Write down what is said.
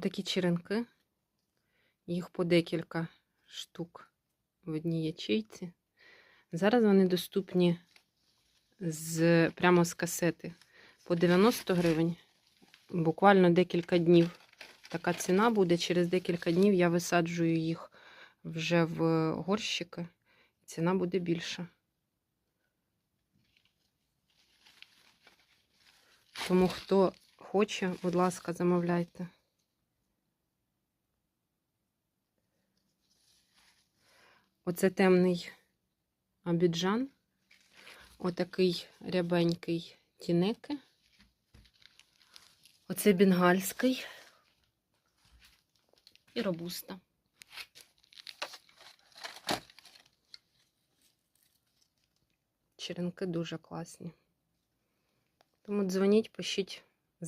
Отакі черенки. Їх по декілька штук в одній ячейці. Зараз вони доступні з, прямо з касети по 90 гривень. Буквально декілька днів. Така ціна буде. Через декілька днів я висаджую їх вже в горщики. Ціна буде більша. Тому хто хоче, будь ласка, замовляйте. Оце темний абіджан. Отакий рябенький тінеки. Оце бенгальський і робуста. Черенки дуже класні. Тому дзвоніть, пишіть